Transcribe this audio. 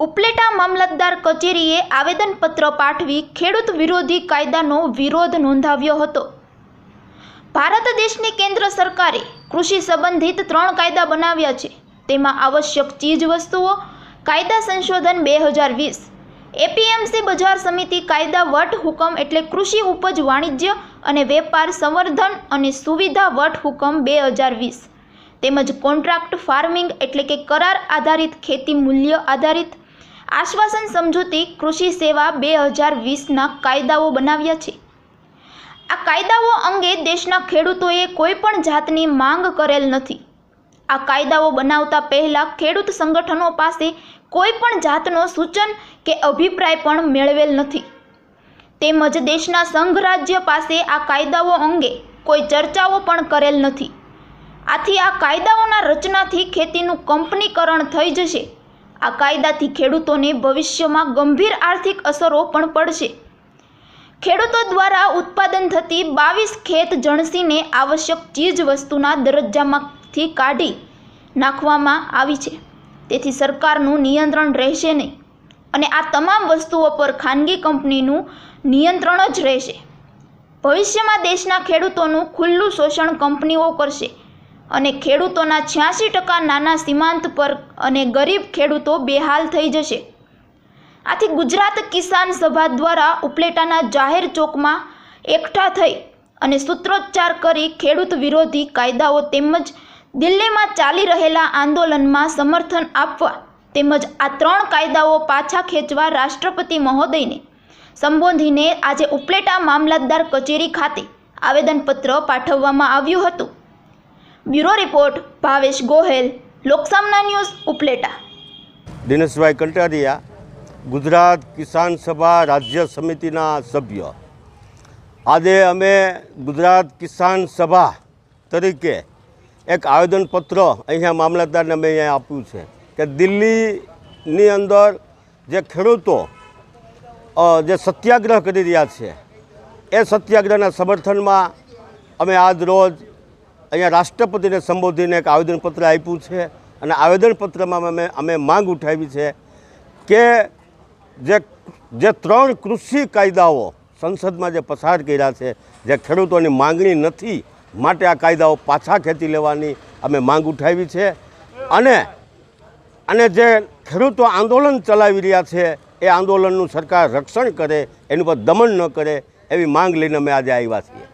ઉપલેટા મામલતદાર કચેરીએ આવેદનપત્ર પાઠવી ખેડૂત વિરોધી કાયદાનો વિરોધ નોંધાવ્યો હતો. ભારત દેશની કેન્દ્ર સરકારે કૃષિ સંબંધિત ત્રણ કાયદા બનાવ્યા છે. તેમાં આવશ્યક ચીજવસ્તુઓ, કાયદા સંશોધન બે હજાર વીસ, એપીએમસી બજાર સમિતિ કાયદા વટ હુકમ એટલે કૃષિ ઉપજ વાણિજ્ય અને વેપાર સંવર્ધન અને સુવિધા વટ હુકમ બે હજાર વીસ. તેમજ કોન્ટ્રાક્ટ ફાર્મિંગ એટલે કે કરાર આધારિત ખેતી મૂલ્ય આધારિત આશ્વાસન સમજૂતી કૃષિ સેવા બે હજાર વીસના કાયદાઓ બનાવ્યા છે. આ કાયદાઓ અંગે દેશના ખેડૂતોએ કોઈ પણ જાતની માંગ કરેલ નથી. આ કાયદાઓ બનાવતા પહેલાં ખેડૂત સંગઠનો પાસે કોઈ પણ જાતનો સૂચન કે અભિપ્રાય પણ મેળવેલ નથી. તેમજ દેશના સંઘ રાજ્ય પાસે આ કાયદાઓ અંગે કોઈ ચર્ચાઓ પણ કરેલ નથી. આથી આ કાયદાઓના રચનાથી ખેતીનું કંપનીકરણ થઈ જશે. આ કાયદાથી ખેડૂતોને ભવિષ્યમાં ગંભીર આર્થિક અસરો પણ પડશે. ખેડૂતો દ્વારા ઉત્પાદન થતી બાવીસ ખેત જણસીને આવશ્યક ચીજ વસ્તુના દરજ્જામાંથી કાઢી નાખવામાં આવી છે. તેથી સરકારનું નિયંત્રણ રહેશે નહીં અને આ તમામ વસ્તુઓ પર ખાનગી કંપનીનું નિયંત્રણ જ રહેશે. ભવિષ્યમાં દેશના ખેડૂતોનું ખુલ્લું શોષણ કંપનીઓ કરશે. અને ખેડૂતોના છ્યાસી ટકા નાના સીમાંત પર અને ગરીબ ખેડૂતો બેહાલ થઈ જશે. આથી ગુજરાત કિસાન સભા દ્વારા ઉપલેટાના જાહેર ચોકમાં એકઠા થઈ અને સૂત્રોચ્ચાર કરી ખેડૂત વિરોધી કાયદાઓ તેમજ દિલ્હીમાં ચાલી રહેલા આંદોલનમાં સમર્થન આપવા તેમજ આ ત્રણ કાયદાઓ પાછા ખેંચવા રાષ્ટ્રપતિ મહોદયને સંબોધીને આજે ઉપલેટા મામલતદાર કચેરી ખાતે આવેદનપત્ર પાઠવવામાં આવ્યું હતું. Bureau report, Bhavesh Gohel, Loksamna news, Upleta. Dineshbhai Kantariya, Gujarat Kisan Sabha રાજ્ય સમિતિના સભ્ય. આજે અમે ગુજરાત કિસાન સભા તરીકે એક આવેદનપત્ર અહીંયા મામલતદારને અમે અહીંયા આપ્યું છે કે દિલ્હીની અંદર જે ખેડૂતો જે સત્યાગ્રહ કરી રહ્યા છે, એ સત્યાગ્રહના સમર્થનમાં અમે આજ રોજ અહીંયા રાષ્ટ્રપતિને સંબોધીને એક આવેદનપત્ર આપ્યું છે અને આવેદનપત્રમાં અમે અમે માંગ ઉઠાવી છે કે જે જે ત્રણ કૃષિ કાયદાઓ સંસદમાં જે પસાર કર્યા છે, જે ખેડૂતોની માંગણી નથી માટે આ કાયદાઓ પાછા ખેંચી લેવાની અમે માંગ ઉઠાવી છે. અને અને જે ખેડૂતો આંદોલન ચલાવી રહ્યા છે, એ આંદોલનનું સરકાર રક્ષણ કરે, એની પર દમન ન કરે, એવી માંગ લઈને અમે આજે આવ્યા છીએ.